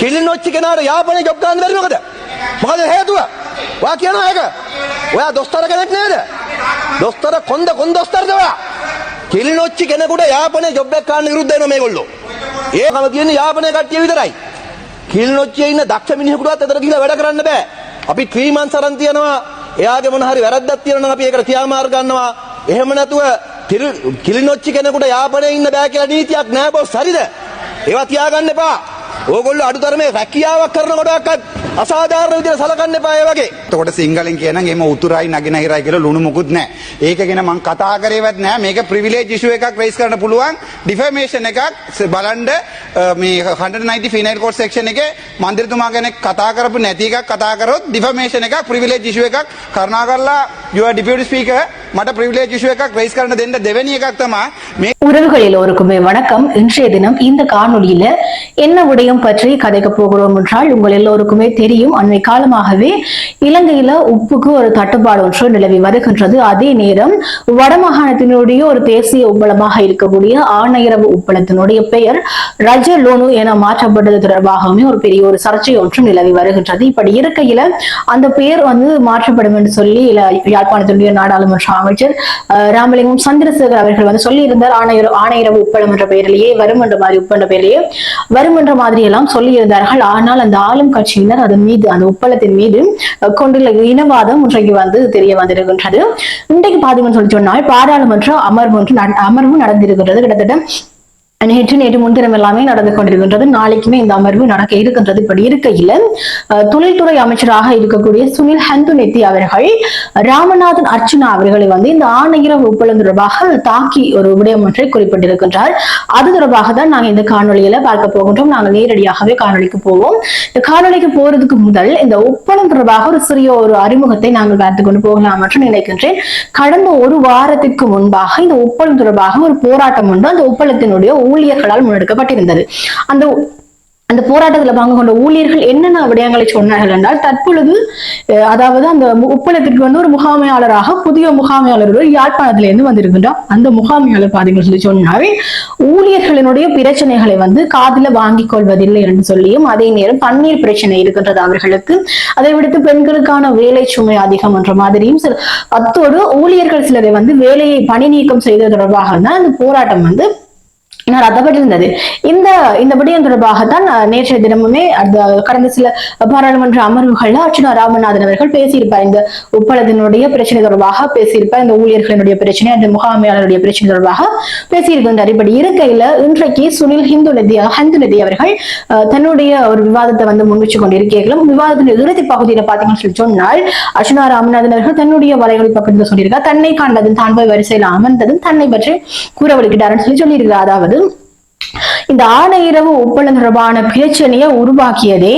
කිලිනොච්චි කෙනාට යාපනය ජොබ් ගන්න බැරි මොකද? මොකද හේතුව? ඔයා කියනවා ඒක. ඔයා දොස්තර කෙනෙක් නේද? දොස්තර කොන්ද කොන් දොස්තරද ඔයා? කිලිනොච්චි කෙනෙකුට යාපනයේ ජොබ් එකක් ගන්න විරුද්ධ වෙනවා මේගොල්ලෝ. ඒකම කියන්නේ යාපනයේ කට්ටිය විතරයි. කිලිනොච්චියේ ඉන්න දක්ෂ මිනිහෙකුටවත් එතන ගිහලා වැඩ කරන්න බෑ. අපි 3 months අරන් තියනවා. එයාගේ මොන හරි වැරද්දක් තියෙනවා නම් අපි ඒකට ක්‍රියාමාර්ග ගන්නවා. එහෙම නැතුව තිරු- කිලිනොච්චි කෙනෙකුට යාපනයේ ඉන්න බෑ කියලා නීතියක් නෑ බොස් හරිද? ඒවා තියාගන්න එපා. ඕගොල්ලෝ අඩුතරමේ රැකියාවක් කරනකොටවත් අසාධාරණ විදිහට සලකන්න එපා ඒ වගේ. එතකොට සිංහලෙන් කියන එම උතුරයි නගිනහිරයි කියලා ලුණු මුකුත් නැහැ. ඒක ගැන මං කතා කරේවත් නැහැ. මේක ප්‍රිවිලේජ් ඉෂුව එකක් රේස් කරන්න පුළුවන්. ඩිෆර්මේෂන් එකක් ස- බලන්න අ, මේ 190 ෆිනයිල් කෝඩ් සෙක්ෂන් එකේ මන්ත්‍රීතුමා කෙනෙක් කතා කරපු නැති එකක් කතා කරොත් ඩිෆර්මේෂන් එකක් ප්‍රිවිලේජ් ඉෂුව එකක් කරුණාකරලා your deputy speaker මට ප්‍රිවිලේජ් ඉෂුව එකක් රේස් කරන්න දෙන්න දෙවෙනි එකක් තමයි මේ உறவுகள் எல்லோருக்குமே வணக்கம் இன்றைய தினம் இந்த காணொளியில என்ன விடயம் பற்றி கதைக்க போகிறோம் என்றால் உங்கள் எல்லோருக்குமே தெரியும் அண்மை காலமாகவே இலங்கையில உப்புக்கு ஒரு தட்டுப்பாடு ஒன்று நிலவி வருகின்றது அதே நேரம் வடமாகாணத்தினுடைய ஒரு தேசிய உப்பளமாக இருக்கக்கூடிய ஆணையரவு உப்பளத்தினுடைய பெயர் ரஜ லோனு என மாற்றப்பட்டது தொடர்பாகவுமே ஒரு பெரிய ஒரு சர்ச்சை ஒன்று நிலவி வருகின்றது இப்படி இருக்கையில அந்த பெயர் வந்து மாற்றப்படும் என்று சொல்லி இல- யாழ்ப்பாணத்தினுடைய நாடாளுமன்ற அமைச்சர் ராமலிங்கம் சந்திரசேகர் அவர்கள் வந்து சொல்லியிருந்தார் ஆணையர் ஆணையரவு உப்பளம் என்ற பெயரிலேயே வரும் என்ற மாதிரி உப்பு என்ற பெயரிலேயே வரும் என்ற மாதிரி எல்லாம் சொல்லியிருந்தார்கள். ஆனால் அந்த ஆளும் கட்சியினர் அதன் மீது அந்த உப்பளத்தின் மீது கொண்டுள்ள இனவாதம் இன்றைக்கு வந்து தெரிய வந்திருக்கின்றது. இன்றைக்கு பாத்தீங்கன்னு சொல்லி சொன்னால் பாராளுமன்ற அமர்வு நட- அமர்வு நடந்திருக்கின்றது. கிட்டத்தட்ட நேற்று நேற்று முன்தினம் எல்லாமே நடந்து கொண்டிருக்கின்றது. நாளைக்குமே இந்த அமர்வு நடக்க இருக்கின்றது. இப்படி இருக்கையில் தொழில்துறை அமைச்சராக இருக்கக்கூடிய சுனில் ஹந்துநெத்தி அவர்கள் ராமநாதன் அர்ச்சனா அவர்களை வந்து இந்த ஆணையர ஒப்பந்தம் தொடர்பாக தாக்கி ஒரு விடயம் ஒன்றை குறிப்பிட்டிருக்கின்றார். அது தொடர்பாக தான் நாங்கள் இந்த காணொலியில பார்க்க போகின்றோம். நாங்கள் நேரடியாகவே காணொலிக்கு போவோம். இந்த காணொலிக்கு போறதுக்கு முதல் இந்த ஒப்பந்தம் தொடர்பாக ஒரு சிறிய ஒரு அறிமுகத்தை நாங்கள் பார்த்து கொண்டு போகலாம் என்று நினைக்கின்றேன். கடந்த ஒரு வாரத்திற்கு முன்பாக இந்த ஒப்பந்தம் தொடர்பாக ஒரு போராட்டம் உண்டு அந்த ஒப்பந்தத்தினுடைய ஊழியர்களால் முன்னெடுக்கப்பட்டிருந்தது. அந்த அந்த போராட்டத்துல பங்கு கொண்ட ஊழியர்கள் என்னென்ன விடயங்களை சொன்னார்கள் என்றால் தற்பொழுது அதாவது அந்த உப்பளத்திற்கு வந்து ஒரு முகாமையாளராக புதிய முகாமையாளர் ஒரு யாழ்ப்பாணத்திலிருந்து வந்திருக்கின்றார். அந்த முகாமையாளர் பாத்தீங்கன்னு சொல்லி சொன்னால் ஊழியர்களினுடைய பிரச்சனைகளை வந்து காதில் வாங்கிக் கொள்வதில்லை என்று சொல்லியும் அதே நேரம் தண்ணீர் பிரச்சனை இருக்கின்றது அவர்களுக்கு. அதை விடுத்து பெண்களுக்கான வேலை சுமை அதிகம் என்ற மாதிரியும் சில அத்தோடு ஊழியர்கள் சிலரை வந்து வேலையை பணி நீக்கம் செய்தது தொடர்பாக தான் அந்த போராட்டம் வந்து ரத்தப்பட்டிருந்தது இந்த இந்த விடயம் தொடர்பாகத்தான் நேற்றைய தினமுமே அந்த கடந்த சில பாராளுமன்ற அமர்வுகள்ல அர்ச்சனா ராமநாதன் அவர்கள் பேசியிருப்பார். இந்த உப்பளத்தினுடைய பிரச்சனை தொடர்பாக பேசியிருப்பார். இந்த ஊழியர்களினுடைய பிரச்சனை அந்த முகாமையாளருடைய பிரச்சனை தொடர்பாக பேசியிருக்கின்றார். இப்படி இருக்கையில இன்றைக்கு சுனில் ஹிந்து நதி ஹந்து நதி அவர்கள் தன்னுடைய ஒரு விவாதத்தை வந்து முன்வச்சு கொண்டிருக்கீர்களும் விவாதத்தின் இறுதி பகுதியில பாத்தீங்கன்னு சொல்லி சொன்னால் அர்ச்சனா ராமநாதன் அவர்கள் தன்னுடைய வலைகளை பக்கத்தில் சொல்லியிருக்கார். தன்னை காண்டதும் தான் போய் வரிசையில் அமர்ந்ததும் தன்னை பற்றி கூற சொல்லி சொல்லியிருக்கிறார். அதாவது இந்த ஆணையரவு ஒப்பளம் தொடர்பான பிரச்சனையை உருவாக்கியதே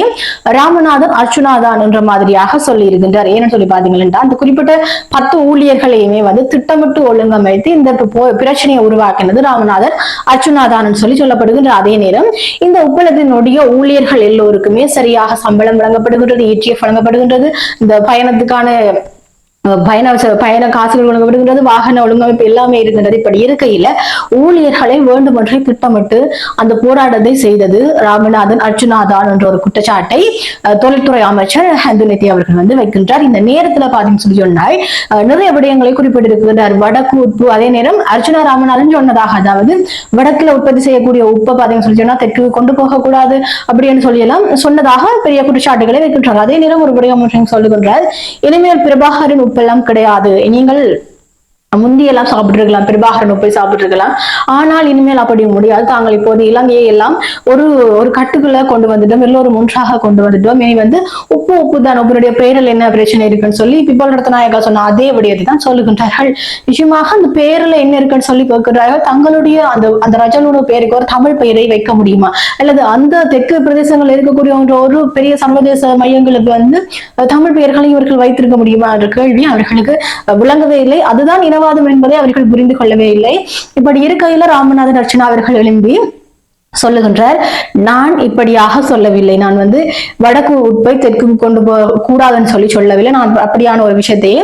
ராமநாதன் அர்ச்சுனாதான் என்ற மாதிரியாக சொல்லி இருக்கின்றார் ஏன்னு சொல்லி பாத்தீங்கன்னா அந்த குறிப்பிட்ட பத்து ஊழியர்களையுமே வந்து திட்டமிட்டு ஒழுங்கமைத்து இந்த பிரச்சனையை உருவாக்கினது ராமநாதன் அர்ச்சுனாதான் சொல்லி சொல்லப்படுகின்ற அதே நேரம் இந்த உப்பளத்தினுடைய ஊழியர்கள் எல்லோருக்குமே சரியாக சம்பளம் வழங்கப்படுகின்றது இடிஎஃப் வழங்கப்படுகின்றது இந்த பயணத்துக்கான பயண பயண காசுகள் ஒழுங்கப்படுகின்றது வாகன ஒழுங்கமைப்பு எல்லாமே இருக்கின்றது இப்படி இருக்கையில ஊழியர்களை வேண்டுமென்றே திட்டமிட்டு அந்த போராட்டத்தை செய்தது ராமநாதன் அர்ஜுனாதான் என்ற ஒரு குற்றச்சாட்டை தொழில்துறை அமைச்சர் ஹந்துநிதி அவர்கள் வந்து வைக்கின்றார். இந்த நேரத்துல பாத்தீங்கன்னு சொல்லி சொன்னால் நிறைய விடயங்களை குறிப்பிட்டிருக்கின்றார். வடக்கு உப்பு அதே நேரம் அர்ஜுனா ராமநாதன் சொன்னதாக அதாவது வடக்குல உற்பத்தி செய்யக்கூடிய உப்பை பாத்தீங்கன்னு சொல்லி சொன்னா தெற்கு கொண்டு போகக்கூடாது அப்படின்னு சொல்லியெல்லாம் சொன்னதாக பெரிய குற்றச்சாட்டுகளை வைக்கின்றார். அதே நேரம் ஒரு விடயம் சொல்லுகின்றார். இனிமேல் பிரபாகரின் உப்பெல்லாம் கிடையாது. நீங்கள் முந்தியெல்லாம் சாப்பிட்டுருக்கலாம் பிரபாகரன் உப்பை சாப்பிட்டுருக்கலாம். ஆனால் இனிமேல் அப்படி முடியாது. தாங்கள் இப்போது இலங்கையை எல்லாம் ஒரு ஒரு கட்டுக்குள்ள கொண்டு வந்துட்டோம். எல்லோரும் ஒன்றாக கொண்டு வந்துட்டோம். இனி வந்து உப்பு உப்பு தான். உங்களுடைய பெயரில் என்ன பிரச்சனை இருக்குன்னு சொல்லி பிப்பல் ரத்நாயகா சொன்ன அதே விடயத்தை தான் சொல்லுகின்றார்கள். நிச்சயமாக அந்த பெயரில் என்ன இருக்குன்னு சொல்லி பார்க்கிறார்கள் தங்களுடைய அந்த அந்த ரஜனோட பெயருக்கு ஒரு தமிழ் பெயரை வைக்க முடியுமா? அல்லது அந்த தெற்கு பிரதேசங்கள் இருக்கக்கூடிய ஒரு பெரிய சர்வதேச மையங்களுக்கு வந்து தமிழ் பெயர்களை இவர்கள் வைத்திருக்க முடியுமா? என்ற கேள்வி அவர்களுக்கு விளங்கவே இல்லை. அதுதான் இனவாதம் என்பதை அவர்கள் புரிந்து கொள்ளவே இல்லை. இப்படி இருக்க இருக்கையில ராமநாதன் அர்ச்சனா அவர்கள் எழும்பி சொல்லுகின்றார் நான் இப்படியாக சொல்லவில்லை. நான் வந்து வடக்கு உட்பை தெற்கு கொண்டு போ கூடாதுன்னு சொல்லி சொல்லவில்லை. நான் அப்படியான ஒரு விஷயத்தையே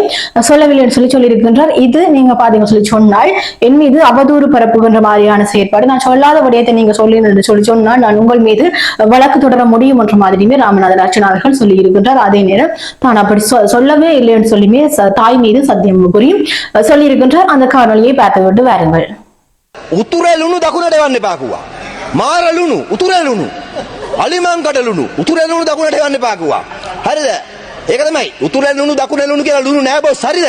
சொல்லவில்லைன்னு சொல்லி சொல்லியிருக்கின்றார். இது நீங்க பாத்தீங்க சொல்லி சொன்னால் என் மீது அவதூறு பரப்புகின்ற மாதிரியான செயற்பாடு. நான் சொல்லாத விடயத்தை நீங்க சொல்லி சொல்லி சொன்னால் நான் உங்கள் மீது வழக்கு தொடர முடியும் என்ற மாதிரியுமே ராமநாதன் அர்ச்சனா அவர்கள் சொல்லி இருக்கின்றார் அதே நேரம் தான் அப்படி சொல்லவே இல்லைன்னு சொல்லியுமே தாய் மீது சத்தியம் புரியும். சொல்லியிருக்கின்றார். அந்த காணொலியை பார்த்து விட்டு வாருங்கள். උතුරේ ලුණු දකුණට එවන්න එපා කිව්වා. මාර ලුණු උතුරේ ලුණු. අලිමං කට ලුණු උතුරේ ලුණු දකුණට එවන්න එපා කිව්වා. හරිද? ඒක තමයි. උතුරේ ලුණු දකුණේ ලුණු කියලා ලුණු නෑ බොස් හරිද?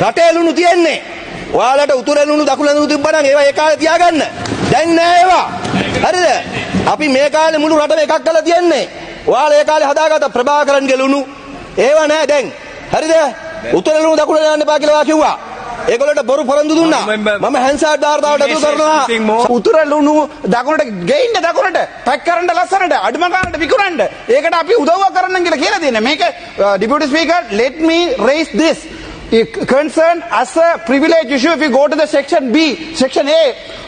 රටේ ලුණු තියෙන්නේ. ඔයාලට උතුරේ ලුණු දකුණේ ලුණු තිබ්බනම් ඒවා ඒ කාලේ තියාගන්න. දැන් නෑ ඒවා. හරිද? අපි මේ කාලේ මුළු රටම එකක් කරලා තියන්නේ. ඔයාලා ඒ කාලේ හදාගත්ත ප්‍රභාකරන්ගේ ලුණු ඒවා නෑ දැන්. හරිද? උතුරේ ලුණු දකුණේ යන්න එපා කියලා ඔයා කිව්වා. ඒගොල්ලන්ට බොරු පොරොන්දු දුන්නා. මම හැන්සාඩ් දාර්තාවට ඇතුළු කරනවා. උතුර ලුණු දකුණට ගේන්න දකුණට? පැක් කරන්න ලස්සනට අඩුම ගන්නට විකුණන්න. ඒකට අපි උදව්ව කරන්න කියලා කියලා දෙන්න. මේක deputy speaker let me raise this. Concern as a privilege issue if you go to the section B section A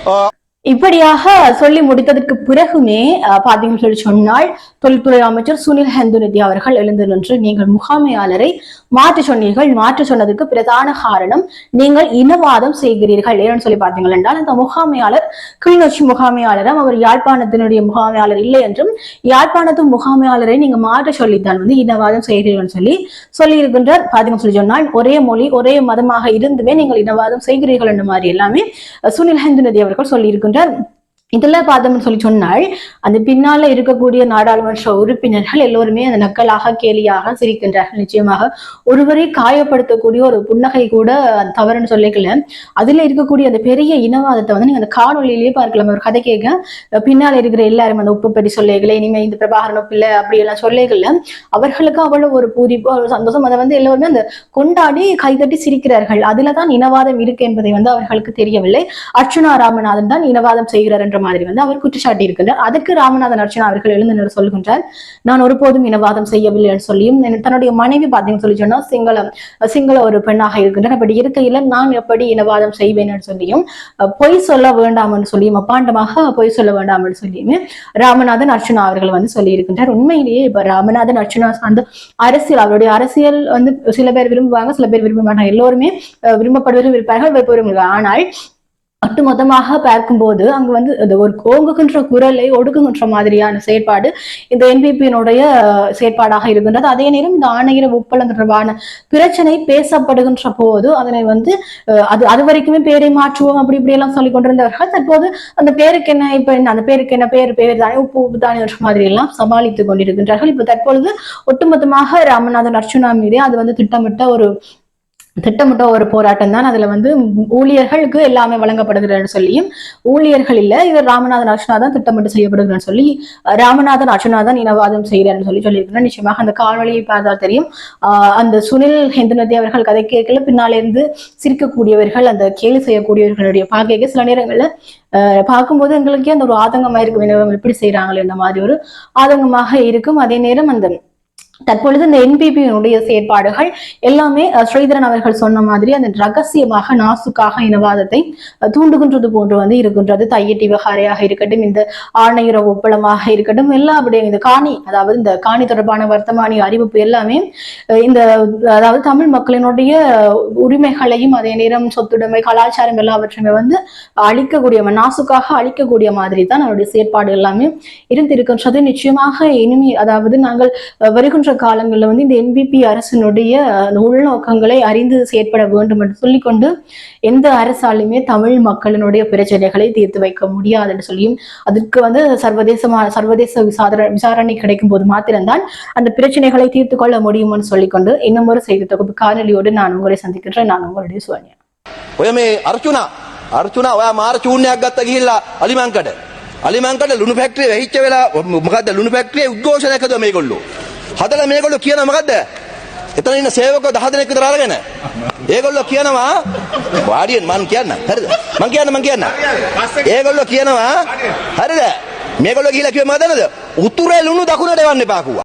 uh, இப்படியாக சொல்லி முடித்ததற்கு பிறகுமே பாத்தீங்கன்னு சொல்லி சொன்னால் தொழில்துறை அமைச்சர் சுனில் ஹந்துநிதி அவர்கள் எழுந்து நின்று நீங்கள் முகாமையாளரை மாற்றி சொன்னீர்கள். மாற்றி சொன்னதுக்கு பிரதான காரணம் நீங்கள் இனவாதம் செய்கிறீர்கள். ஏன்னு சொல்லி பார்த்தீங்கள் என்றால் அந்த முகாமையாளர் கிளிநொச்சி முகாமையாளரும் அவர் யாழ்ப்பாணத்தினுடைய முகாமையாளர் இல்லை என்றும் யாழ்ப்பாணத்து முகாமையாளரை நீங்க மாற்ற சொல்லித்தான் வந்து இனவாதம் செய்கிறீர்கள் சொல்லி சொல்லி இருக்கின்றார் பாத்தீங்கன்னு சொல்லி சொன்னால் ஒரே மொழி ஒரே மதமாக இருந்துமே நீங்கள் இனவாதம் செய்கிறீர்கள் என்ற மாதிரி எல்லாமே சுனில் ஹந்துநிதி அவர்கள் சொல்லி இருக்கின்றார் मीटर இதுல பார்த்தோம்னு சொல்லி சொன்னால் அந்த பின்னால இருக்கக்கூடிய நாடாளுமன்ற உறுப்பினர்கள் எல்லோருமே அந்த நக்கலாக கேலியாக சிரிக்கின்றார்கள். நிச்சயமாக ஒருவரை காயப்படுத்தக்கூடிய ஒரு புன்னகை கூட தவறுன்னு சொல்லிக்கல. அதுல இருக்கக்கூடிய அந்த பெரிய இனவாதத்தை வந்து நீங்க அந்த காணொலியிலேயே பார்க்கலாம். ஒரு கதை கேட்க பின்னால இருக்கிற எல்லாரும் அந்த உப்பு பெட்டி சொல்லைகளை இனிமே இந்த பிரபாகரன் உப்பு இல்லை அப்படி எல்லாம் சொல்லைகள்ல அவர்களுக்கு அவ்வளவு ஒரு பூரிப்பு ஒரு சந்தோஷம். அதை வந்து எல்லோருமே அந்த கொண்டாடி கைதட்டி சிரிக்கிறார்கள். அதுலதான் இனவாதம் இருக்கு என்பதை வந்து அவர்களுக்கு தெரியவில்லை. அர்ச்சுனா ராமநாதன் தான் இனவாதம் செய்கிறார் என்ற மாதிரி வந்து அவர் குற்றச்சாட்டி இருக்கின்றார் அதுக்கு ராமநாதன் அர்ச்சனா அவர்கள் எழுந்து சொல்கின்றார் நான் ஒருபோதும் இனவாதம் செய்யவில்லை என்று சொல்லியும் தன்னுடைய மனைவி பார்த்தீங்கன்னு சொல்லி சொன்னா சிங்களம் சிங்கள ஒரு பெண்ணாக இருக்கின்றார். அப்படி இருக்கையில நான் எப்படி இனவாதம் செய்வேன் என்று சொல்லியும் பொய் சொல்ல வேண்டாம் என்று சொல்லியும் அப்பாண்டமாக பொய் சொல்ல வேண்டாம் என்று சொல்லியுமே ராமநாதன் அர்ச்சனா அவர்கள் வந்து சொல்லி இருக்கின்றார் உண்மையிலேயே இப்ப ராமநாதன் அர்ச்சனா அந்த அரசியல் அவருடைய அரசியல் வந்து சில பேர் விரும்புவாங்க சில பேர் விரும்ப மாட்டாங்க எல்லோருமே விரும்பப்படுவதும் விரும்பப்படுவரும் இருப்பார்கள் இருப்பார்கள். ஆனால் ஒட்டுமொத்தமாக பார்க்கும்போது அங்கு வந்து ஒரு ஓங்குகின்ற குரலை ஒடுக்குகின்ற மாதிரியான செயற்பாடு இந்த என்பிபியினுடைய செயற்பாடாக இருக்கின்றது. அதே நேரம் இந்த ஆணையர ஒப்பளம் தொடர்பான பிரச்சனை பேசப்படுகின்ற போது அதனை வந்து அஹ், அது அது வரைக்குமே பேரை மாற்றுவோம் அப்படி இப்படி எல்லாம் சொல்லி கொண்டிருந்தவர்கள் தற்போது அந்த பேருக்கு என்ன இப்ப என்ன அந்த பேருக்கு என்ன பேர் பேர் தானே உப்பு உப்பு தானே என்ற மாதிரி எல்லாம் சமாளித்துக் கொண்டிருக்கின்றார்கள். இப்ப தற்பொழுது ஒட்டுமொத்தமாக ராமநாதன் அர்ச்சுனா மீது அது வந்து திட்டமிட்ட ஒரு திட்டமிட்ட ஒரு போராட்டம் தான். அதுல வந்து ஊழியர்களுக்கு எல்லாமே வழங்கப்படுகிறன்னு சொல்லியும் ஊழியர்கள் இல்ல இவர் ராமநாதன் அர்ச்சனா தான் திட்டமிட்டு செய்யப்படுகிறன்னு சொல்லி ராமநாதன் அர்ச்சனா தான் இனவாதம் செய்கிறார்னு சொல்லி சொல்லியிருக்கிறேன் நிச்சயமாக அந்த காணொலியை பார்த்தால் தெரியும். ஆஹ், அந்த சுனில் ஹெந்தநதி அவர்கள் கதை கேட்கல. பின்னாலே இருந்து சிரிக்கக்கூடியவர்கள் அந்த கேலி செய்யக்கூடியவர்களுடைய பார்க்க சில நேரங்கள்ல பார்க்கும்போது எங்களுக்கே அந்த ஒரு ஆதங்கமா இருக்கும். எப்படி செய்யறாங்களே இந்த மாதிரி ஒரு ஆதங்கமாக இருக்கும். அதே நேரம் அந்த தற்பொழுது இந்த என்பிபியினுடைய செயற்பாடுகள் எல்லாமே ஸ்ரீதரன் அவர்கள் சொன்ன மாதிரி அந்த ரகசியமாக நாசுக்காக இனவாதத்தை தூண்டுகின்றது போன்று வந்து இருக்கின்றது. தையட்டி விகாரையாக இருக்கட்டும் இந்த ஆணையர ஒப்பளமாக இருக்கட்டும் எல்லா அப்படியே இந்த காணி அதாவது இந்த காணி தொடர்பான வர்த்தமானி அறிவிப்பு எல்லாமே இந்த அதாவது தமிழ் மக்களினுடைய உரிமைகளையும் அதே நேரம் சொத்துடைமை கலாச்சாரம் எல்லாவற்றையுமே வந்து அழிக்கக்கூடிய நாசுக்காக அழிக்கக்கூடிய மாதிரி தான் அவருடைய செயற்பாடு எல்லாமே இருந்திருக்கின்றது. நிச்சயமாக இனிமே அதாவது நாங்கள் வருகின்ற வருகின்ற காலங்களில் வந்து இந்த என்பிபி அரசினுடைய அந்த உள்நோக்கங்களை அறிந்து செயற்பட வேண்டும் என்று சொல்லிக்கொண்டு எந்த அரசாலுமே தமிழ் மக்களினுடைய பிரச்சனைகளை தீர்த்து வைக்க முடியாது என்று சொல்லியும் அதற்கு வந்து சர்வதேசமா சர்வதேச விசாரணை விசாரணை கிடைக்கும் போது மாத்திரம்தான் அந்த பிரச்சனைகளை தீர்த்து கொள்ள முடியும்னு சொல்லிக்கொண்டு இன்னும் ஒரு செய்தி தொகுப்பு காணொலியோடு நான் உங்களை சந்திக்கின்றேன் நான் உங்களுடைய சுவன்யா ඔය මේ අර්චුනා අර්චුනා ඔයා මාර චූර්ණයක් ගත්ත ගිහිල්ලා අලිමංකඩ අලිමංකඩ ලුණු ෆැක්ටරිය වෙහිච්ච වෙලා මොකද්ද ලුණු ෆැක්ටරියේ උද්ඝෝෂණයක් හදුවා මේගොල්ලෝ හදලා මේගොල්ලෝ කියන මොකද්ද? එතන ඉන්න සේවකයෝ 10 දෙනෙක් විතර අරගෙන. ඒගොල්ලෝ කියනවා වාඩියෙන් මං කියන්න. හරිද? මං කියන්න මං කියන්න. ඒගොල්ලෝ කියනවා හරිද? මේගොල්ලෝ ගිහිල්ලා කිව්වේ මොකදද උතුරේ ලුණු දකුණට එවන්න එපා කිව්වා.